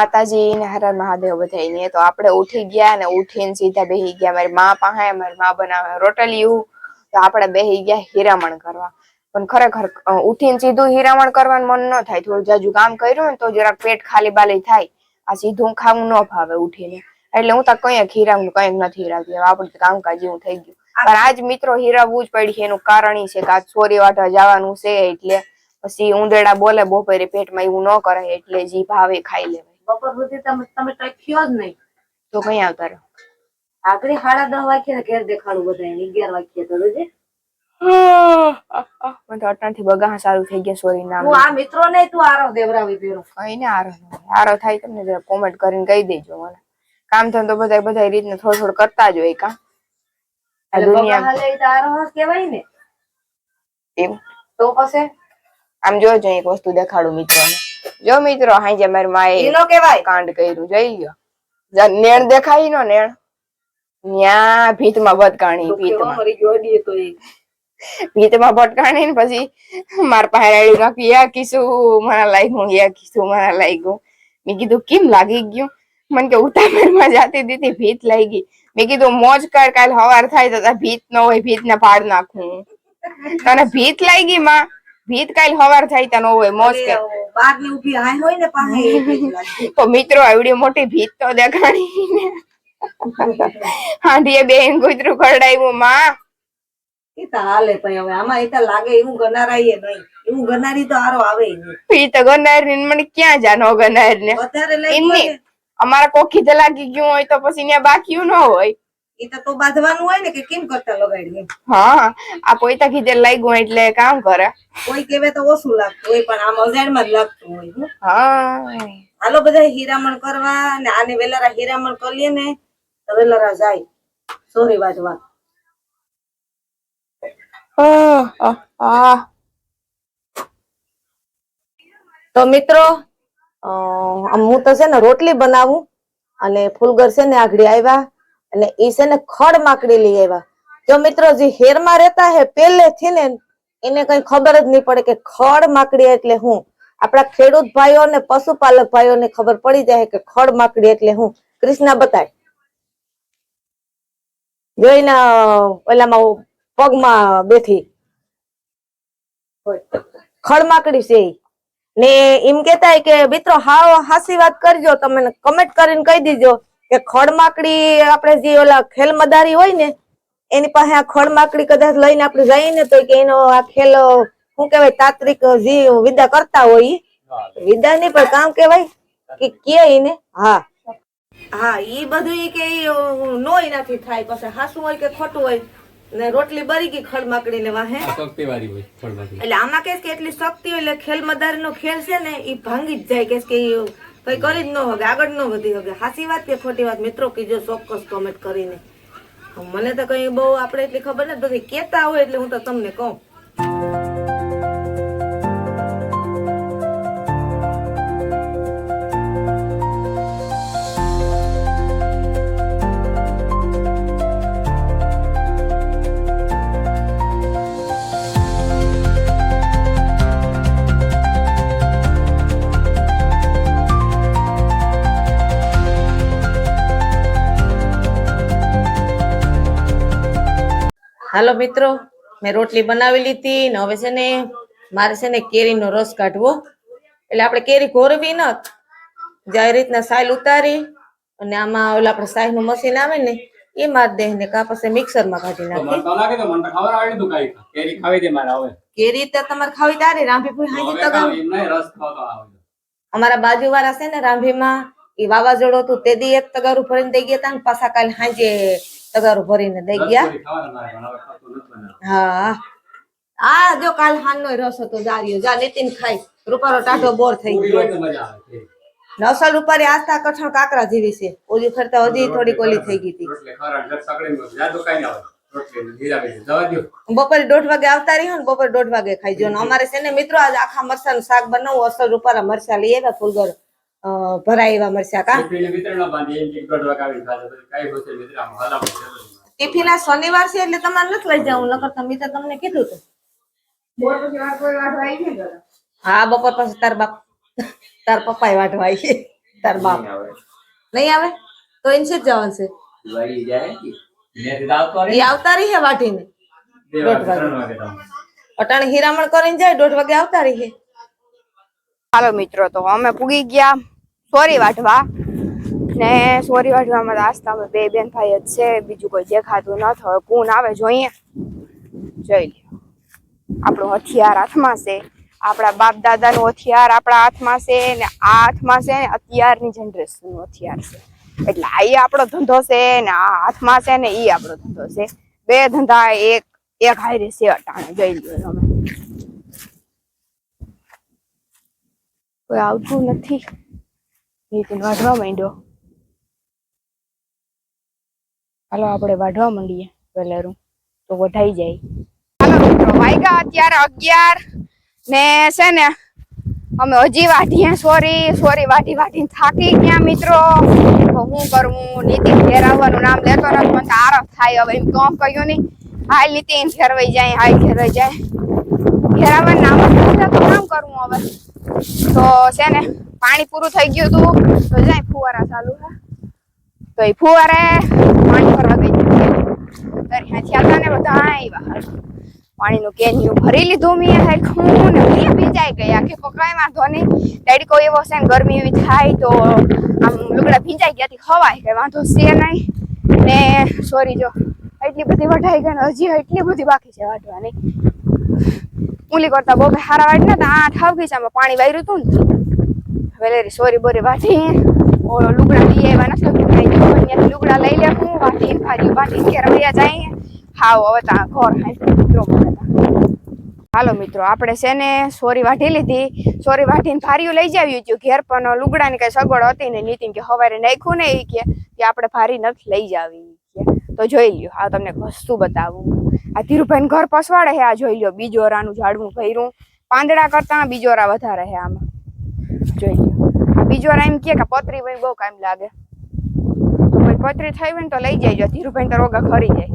માતાજી ને હર મહાદેવ બધાય તો આપણે ઉઠી ગયા ને ઉઠીને સીધા બેહી ગયા. મારી મા પાસે, મારી મા બનાવે રોટલીયું તો આપણે બેહી ગયા હીરામણ કરવા. પણ ખરેખર ઉઠીને સીધું હીરામણ કરવાનું મન ન થાય. થોડું જાજુ કામ કર્યું ને તો જરાક પેટ ખાલી બાલી થાય. આ સીધું ખાવું ન ભાવે ઉઠીને. એટલે હું તો કંઈક હીરાવું કંઈક નથી હીરાવતી. આપણે કામકાજ એવું થઈ ગયું. પણ આજ મિત્રો હીરાવવું જ પડી એનું કારણ છે કે આજ સોરી વાટવા જવાનું છે એટલે પછી ઉંદરડા બોલે બપોરે પેટમાં એવું ન કરાય એટલે જી ભાવે ખાઈ લેવાય. બપોર સુધી તમે તમે ટક્યો જ નહીં. તો કઈ આવતા રહો. આગળ સાડા દસ વાગ્યા ઘેર દેખાડું બધા અગિયાર વાગ્યા તો રોજે મને તો અટાણથી બગા સારું થઈ ગયા સોરી નામ હું આ મિત્રો ને તું આરો દેવરાવી પેરો કઈ ને આરો આરો થાય તમને જરા કોમેન્ટ કરીને કહી દેજો મને. કામ ધંધો બધા બધા રીતને થોડું થોડું કરતા જ હોય કા? આ દુનિયા આરો હસ કહેવાય ને. એમ તો પછી? આમ જોજો એક વસ્તુ દેખાડું મિત્રોને. જો મિત્રો હાઈ મારી માએ ઈનો કહેવાય. કાંડ કર્યું જોઈ લ્યો. નેણ દેખાય નો નેણ? ન્યા ભીતમાં ભટકાણી ભીતમાં. મરી ભીતમાં ભટકાણી ને પછી માર પાસે રેડી નાખી યા કીશું મારા લાગ્યું યા કીશું મને લાગ્યું મેં કીધું કેમ લાગી ગયું? મને કે ઉતાવળમાં જાતી દીધી ભીત લાગી મેં કીધું મોજ કર કાલ હવાર થાય તો ભીત ન હોય ભીત ને પાડ નાખું. તને ભીત લાગી માં? ભીત કાલ હવાર થાય તો ન હોય મોજ કર. બારની ઊભી હાય હોય ને પાસે. તો મિત્રો આવડી મોટી ભીત તો દેખાડી હાંડીએ બેન કૂતરું કરડાયું માં. એ તો હાલે પણ હવે આમાં એ તો લાગે એવું ગનારાઈએ નહીં. એવું ગનારી તો આરો આવે નહીં. ગનાર ને મને ક્યાં જાનો ગનાર ને વધારે લઈ અમારા કોખી જ લાગી ગયું હોય તો પછી ત્યાં બાકી ન હોય. ઈ તો બાંધવાનું હોય ને કે કેમ કરતા લગાડી હા આ પોઈતા ખીજે લાગ્યું એટલે કામ કરે. કોઈ કેવે તો ઓછું લાગતું હોય પણ આમ અજાણમાં જ લાગતું હોય હા. હાલો બધા હીરામણ કરવા ને આને વેલારા હીરામણ કરીએ ને તો વેલારા જાય. સોરી વાજવા. તો મિત્રો હું તો છે ને રોટલી બનાવું અને ફૂલગર છે ને આગળ આવ્યા. અને ઈ છે ને ખડ માકડી લઈ આવ્યા. જો મિત્રો જે હેરમાં રહેતા હે, પહેલેથી ને એને કઈ ખબર જ નહીં પડે કે ખડ માકડી એટલે હું. આપણા ખેડૂત ભાઈઓ ને પશુપાલક ભાઈઓને ખબર પડી જાય કે ખડ માકડી એટલે હું. કૃષ્ણા બતાય. જોઈને ઓલામાં પગમાં બેઠી. ખડ માકડી છે. ને એમ કેતા કે, મિત્રો હા હાસી વાત કરજો. તમે કમેન્ટ કરીને કહી દીજો. કે ખડમાકડી આપણે જે ઓલા ખેલ મદારી હોય ને એની પાસે આ ખડમાકડી કદાચ લઈને આપણે જઈએ ને તો કે એનો આ ખેલ શું કહેવાય તાત્રિક જે વિદા કરતા હોય ઈ. વિદા નહીં પણ કામ કહેવાય કે કે એને? હા. હા ઈ બધું એ કે નો એનાથી થાય પછી. હાસું હોય કે ખોટું હોય ને રોટલી બરી ગઈ ખડમાકડી ને વાહે હોય એટલે આમાં કે કે એટલી શક્તિ હોય એટલે ખેલ મદારી નો ખેલ છે ને એ ભાંગી જ જાય કે કે ઈ કઈ કરી જ ન હોગે, આગળ ન વધી હવે સાચી વાત કે ખોટી વાત? મિત્રો, કીજો ચોક્કસ કમેન્ટ કરીને. મને તો કઈ બહુ આપણે એટલી ખબર નથી બધી કેતા હોય એટલે હું તો તમને કહું. હાલો મિત્રો મેં રોટલી બનાવી લીધી ને હવે છે ને મારે છે ને કેરીનો રસ કાઢવો. એટલે આપણે કેરી ઘોરવી ન જે રીતના સાલ ઉતારી અને આમાં ઓલા આપણે સાઈ નું મશીન આવે ને એ માર દે ને કા પછી મિક્સરમાં કાઢી નાખે કાંઈ કેરી તો તમારે ખાવી તારી રાંભી પૂરી હાજી અમારા બાજુ વાળા છે ને રાંભીમાં એ વાવાઝોડું હતું તે દી એક તગારું ભરીને દઈ ગયા તા ને પાછા કાલે સાંજે તગારું ભરીને દઈ ગયા. હા. આ જો કાલ હાનનો રસ હતો જાર્યો જા નીતિન ખાઈ. રૂપારો ટાઢો બોર થઈ ગયો. નવસાર રૂપારી આસ્થા કઠણ કાકરા જેવી છે. ઓલી ફરતા હજી થોડી ઓલી થઈ ગઈ હતી. બપોરે દોઢ વાગે આવતા રહ્યો ને બપોરે દોઢ વાગે ખાઈ જો અમારે છે ને મિત્રો આજ આખા મરસા શાક બનાવવું અસલ રૂપારા મરચા લઈ આવ્યા ફૂલગર. અ, ભરાય એવા મરચા કા? તો. ટિફિન આ શનિવાર છે એટલે તમારે નથી લઈ જવું નકર તમે તો તમને કીધું હતું હા બપોર પછી તાર બાપ તાર પપ્પા વાઢવા આવી. તાર બાપ. નહીં આવે. તો એને છે? જ જવાનું છે તો આવતો એ આવતા રહી વાટીને દોઢ વાગે. તો. અટાણે હીરામણ કરીને જાય દોઢ વાગે આવતા રહીએ હાલો મિત્રો તો અમે પૂગી ગયા. સોરી વાટવા ને સોરી વાટવામાં તો આસ્તા બે બેન ભાઈ જ છે, બીજું કોઈ દેખાતું ન થયો. કોણ આવે જોઈએ? જોઈ લ્યો. આપણું હથિયાર હાથમાં છે. આપણા બાપ દાદાનું હથિયાર આપણા હાથમાં છે ને આ હાથમાં છે ને અત્યારની જનરેશનનું હથિયાર છે. એટલે આ આપણો ધંધો છે ને આ હાથમાં છે ને એ આપણો ધંધો છે. બે ધંધા એક એક હારે છે અટાણે. જોઈ લ્યો તમે. કોઈ આવતું નથી. નીતિન વાઢવા માંડ્યો. હાલો, આપણે વાઢવા માંડીએ વેલેરું તો વઢાઈ જાય. હાલો, મિત્રો વાગ્યા અત્યારે અગિયાર ને છે ને અમે હજી વાઢીએ. સોરી સોરી વાઢી, વાઢીને થાકી ગયા, મિત્રો. હું કરવું નીતિન ઘેર આવવાનું નામ લેતો નથી, મને તો આરફ થાય હવે. એમ કોમ કહ્યું નહીં. હાલ નીતિન ઘેરવાઈ જાય, હાલ ઘેરવાઈ જાય. ઘેર આવવાનું નામ કામ કરવું હવે? તો છે ને પાણી પૂરું થઈ ગયું હતું. તો જાય ફુવારા ચાલુ હે. તો એ ફુવારે પાણી ભરવા ગઈ ત્યાંથી આવતા ને બધા આવ્યા પાણીનું કેન્યું ભરી લીધું મેં. હરખું ભીંજાઈ ગઈ આખી પકાય વાંધો નહીં. કોઈ એવો છે ગરમી એવી થાય તો આમ લુગડા ભીંજાઈ ગયા હતી ખવાય કઈ વાંધો છે નહીં. ને સોરી જો, એટલી બધી વઢાઈ ગઈ ને હજી એટલી બધી બાકી છે વાઢવાની. ઉલી કરતા બહુ હારા વાટ ને આઠ હગીચામાં પાણી વાયરું હતું ને. વેલેરી, સોરી, બોરી વાટી ઓલો લુગડા લઈ આવ્યા નથી ત્યાંથી લુગડા લઈ લે હું, વાટી ફારી વાટી ઘેર વયા જાય હાવ, હવે તા ઘર હાઈ હાલો મિત્રો, આપણે છે ને સોરી વાટી લીધી. સોરી વાટીને ફારીઓ લઈ જાવ્યું હતું ઘેર, પણ લુગડાની કઈ સગવડ હતી ને નીતિન કે હવારે નાખ્યું ને એ કે આપણે ફારી નથી લઈ જાવી તો જોઈ લ્યો, આ તમને વસ્તુ બતાવું. આ ધીરુભાઈ ઘર પસવાડે છે આ જોઈ લ્યો બીજોરાનું ઝાડવું ભર્યું. પાંદડા કરતા બીજોરા વધારે છે આમાં. જોઈ લ્યો. આ બીજોરા એમ કે કે પતરી ભાઈ બહુ કામ લાગે. કોઈ પતરી થઈ હોય ને તો લઈ જજો ધીરુભાઈ તો રોગા ખરી જાય.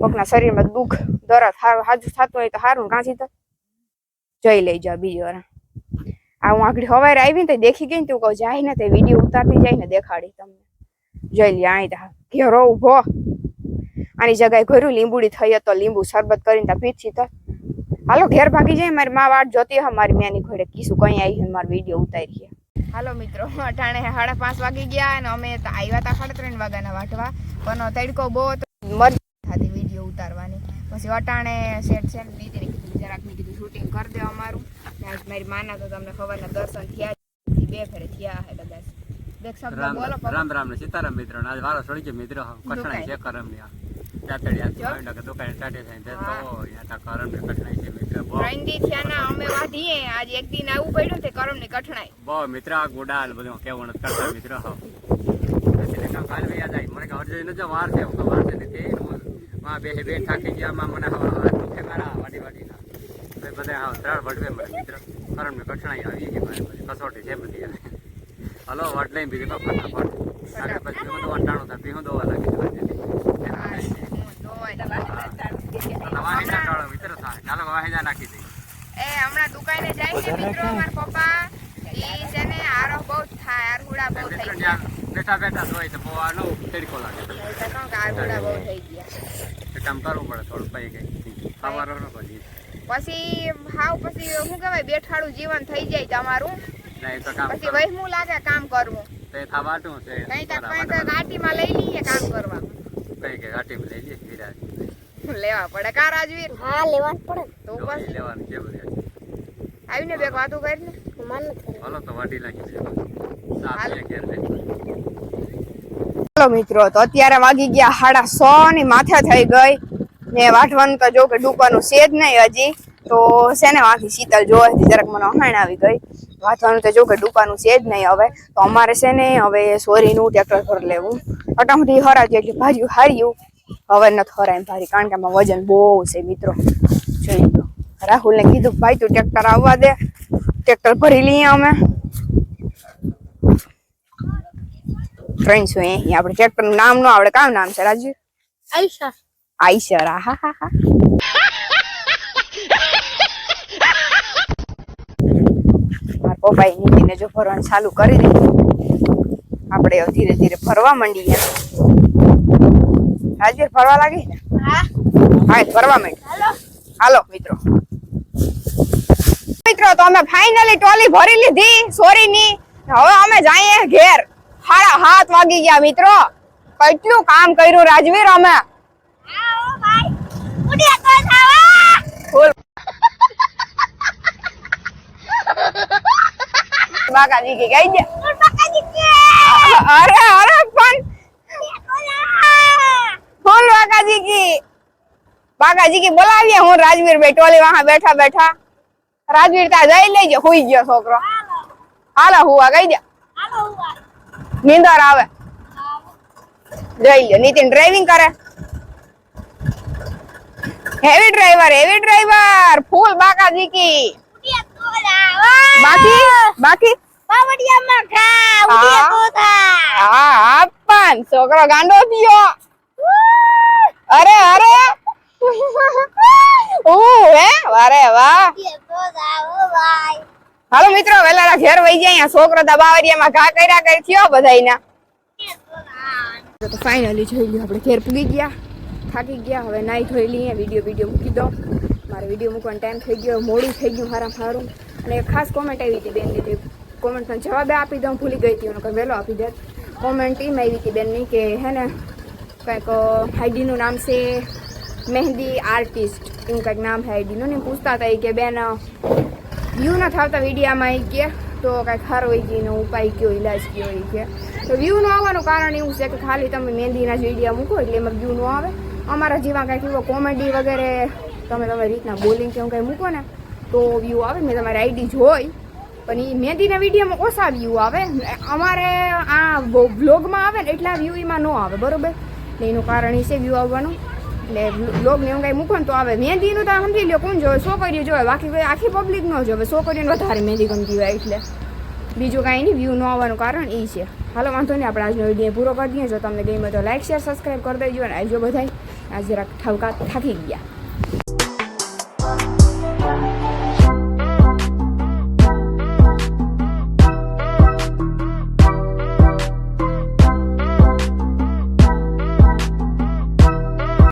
કોકના શરીરમાં દુઃખ, દરદ હારું, હાજુ થતું હોય તો સારું કાંસી તો જોઈ લઈ જાઓ બીજોરા આ હું આગળ હવારે આવી ને તો દેખી ગઈ ને તું કહું, જાય ને, તે વીડિયો ઉતારતી જાય ને દેખાડી તમને. જોઈ લે અહીં તા ઘેરો ઊભો આની જગ્યાએ ઘરું લીંબુડી થઈ તો લીંબુ શરબત કરીને તા પીછી તો હાલો ઘેર ભાગી જાય મારી માં વાટ જોતી હોય મારી મેની ઘોડે કીશું કઈ આવી હોય મારો વીડિયો ઉતારીએ. હાલો મિત્રો અટાણે સાડા પાંચ વાગી ગયા અને અમે તો આવ્યા હતા સાડા ત્રણ વાગ્યાના વાટવા પણ તડકો બહુ હતો. મજા થતી વીડિયો ઉતારવાની. પછી અટાણે સેટ છે દીદીને કીધું જરાક મેં કીધું શૂટિંગ કરી દે અમારું. મારી માના તો તમને ખબરના દર્શન થયા બે ફેરે થયા હે કદાચ બે શબ્દ રામ બોલો રામ રામ ને સીતારામ મિત્રો આજ વારો છોડી છે મિત્રો કઠણાઈ છે કરમની થાય મિત્ર દી થયા આવું ગુડાલ બધું કેવું કરતા મિત્ર હા. એટલે કામ કાલ વયા મને કે અર્જુન વાર છે હું વાર છે તે માં બે બે થાકી ગયા માં મને દુખે મારા વાડી બધા હા ત્રણ વડવે મને મિત્ર. કરમની કઠણાઈ આવી ગઈ મારી બધી કસોટી છે બધી. હલો વડ લઈ બીજી તો ફટાફટ. આગળ પછી બધું વટાણું થાય બીજું દોવા લાગી એ હમણાં દુકાને જાય છે મિત્રો મારા પપ્પા. ઈ છે ને આરો બહુ થાય આરહુડા બહુ થઈ ગયા. બેઠા બેઠા જોઈ તો બહુ તડકો લાગે. તો કહું આરહુડા બહુ થઈ ગયા. કામ કરવું પડે થોડું પૈ ગઈ સવારો ન પછી પછી હાવ પછી શું કહેવાય બેઠાડું જીવન થઈ જાય તમારું. તો પછી વહેમું લાગે કામ કરવું. તો છે કઈ તક ગાટીમાં લઈ લઈએ કામ કરવા. કઈ કે આટી લઈ લઈએ વિરાજ લેવા પડે કા રાજવીર? હા લેવા પડે. તો તો લેવાનું છે. બધું આવીને બે વાતો કરીને હલો તો વાટી લાગી છે. સાફ ઘેર ચાલો મિત્રો તો અત્યારે વાગી ગયા સાડા સો ની માથે થઈ ગઈ. ને વાઢવાનું તો જો કે ડૂબવાનું છે જ નહીં હજી. તો શેને ને વાંકી શીતલ જોવાથી જરાક મને હણ આવી ગઈ. વાંચવાનું તો જો કે ડૂપાનું છે જ નહીં હવે. તો અમારે છે ને હવે સોરીનું ટ્રેક્ટર પર લેવું. અટામટી હરાજ્યું એટલે ભાર્યું હાર્યું. હવે નથી હરાય ભારી કારણ કે આમાં વજન બહુ છે મિત્રો. જોઈ લો. રાહુલને કીધું ભાઈ તું ટ્રેક્ટર આવવા દે. ટ્રેક્ટર ભરી લઈએ અમે. ત્રણસો અહીંયા આપણે ટ્રેક્ટર નામનું આવડે. કામ નામ છે રાજુ આઈશા આઈશા હા હા હા. પપ્પાએ નીતિને જો ભરવાનું ચાલુ કરી દીધું આપણે ધીરે ધીરે ફરવા માંડીએ. રાજવીર ફરવા લાગી ને હા. ફરવા માંડી હાલો. મિત્રો. મિત્રો તો અમે ફાઇનલી ટોલી ભરી લીધી સોરી ની હવે અમે જઈએ ઘેર. સાડા હાથ વાગી ગયા મિત્રો. કેટલું કામ કર્યું રાજવીર અમે. આવો ભાઈ ઉડિયા તો થાવા ફૂલ બાકાજી કે ગઈ ગયા ઉર પકાજી કે અરે અરે પણ કોલા ફૂલ બાકાજી કી બાકાજી કી બોલાવીએ હું રાજવીર ભાઈ ટોલી વાહા બેઠા બેઠા રાજવીર ત્યાં જઈ લેજે હુઈ ગયો છોકરો હાલો હુવા ગઈ દે હાલો ઉવા નીંદર આવે જઈ લ્યો નીતિન ડ્રાઇવિંગ કરે હેવી ડ્રાઈવર હેવી ડ્રાઈવર ફૂલ બાકાજી કી ઉડિયા તો થાવા બાકી? બાકી? પાવડિયા માં ખા ઉડિયા તો થા હા હા છોકરો ગાંડો થયો. અરે અરે. ઓ હે? વારે, વાહ. હાલો મિત્રો વેલા ઘેર વઈ જાય અહીંયા. છોકરો દબાવરિયામાં ઘા કર્યા કરી થયો બધાયના. તો ફાઇનલી જોઈ લ્યો, આપણે ઘેર પૂગી ગયા. થાકી ગયા. હવે નાઈ ધોઈ લઈએ. વીડિયો વીડિયો મૂકી દો. મારે વીડિયો મૂકવાનો ટાઈમ થઈ ગયો. મોડું થઈ ગયું મારા સારું અને ખાસ કોમેન્ટ આવી હતી બેન તે કોમેન્ટનો જવાબ આપી દઉં, ભૂલી ગઈ હતી કંઈ વહેલો આપી દે કોમેન્ટ એમ આવી હતી બેનની કે હે ને, કંઈક હાઈડીનું નામ છે મહેંદી આર્ટિસ્ટ એવું કંઈક નામ છે ને. પૂછતા હતા કે, બેન વ્યૂ ન થતા વિડીયામાં એ કે. તો કાંઈક સારો હોય ગયો એનો ઉપાય કયો ઇલાજ કયો એ કે. તો વ્યૂ ન આવવાનું કારણ એવું છે કે ખાલી તમે મહેંદીના જ વિડીયા મૂકો એટલે એમાં વ્યૂ ન આવે. અમારા જેવા કાંઈક એવો કોમેડી વગેરે તમે તમારી રીતના બોલિંગ કે એવું કંઈ મૂકો ને તો વ્યૂ આવે, મેં તમારી આઈડી જોઈ. પણ એ મહેંદીના વિડીયોમાં ઓછા વ્યૂ આવે. અમારે આ બ્લોગમાં આવે ને એટલા વ્યૂ એમાં ન આવે, બરોબર? ને એનું કારણ એ છે વ્યૂ આવવાનું. એટલે બ્લોગને એવું કાંઈ મૂકો ને તો આવે. મહેંદીનું તો સમજી લ્યો, કોણ જોવે? છોકરીઓ જોવે. બાકી કોઈ આખી પબ્લિક ન જોવે. છોકરીઓને વધારે મહેંદી ગમતી હોય એટલે. બીજું કાંઈ નહીં વ્યૂ ન આવવાનું કારણ એ છે. હાલો, વાંધો નહીં, આપણે આજનો વીડિયો પૂરો કરી દઈએ. જો તમને ગમે તો લાઈક શેર સબસ્ક્રાઈબ કરી દેજો. અને આવજો બધાય આજે જરાક ઠાવકા થાકી ગયા.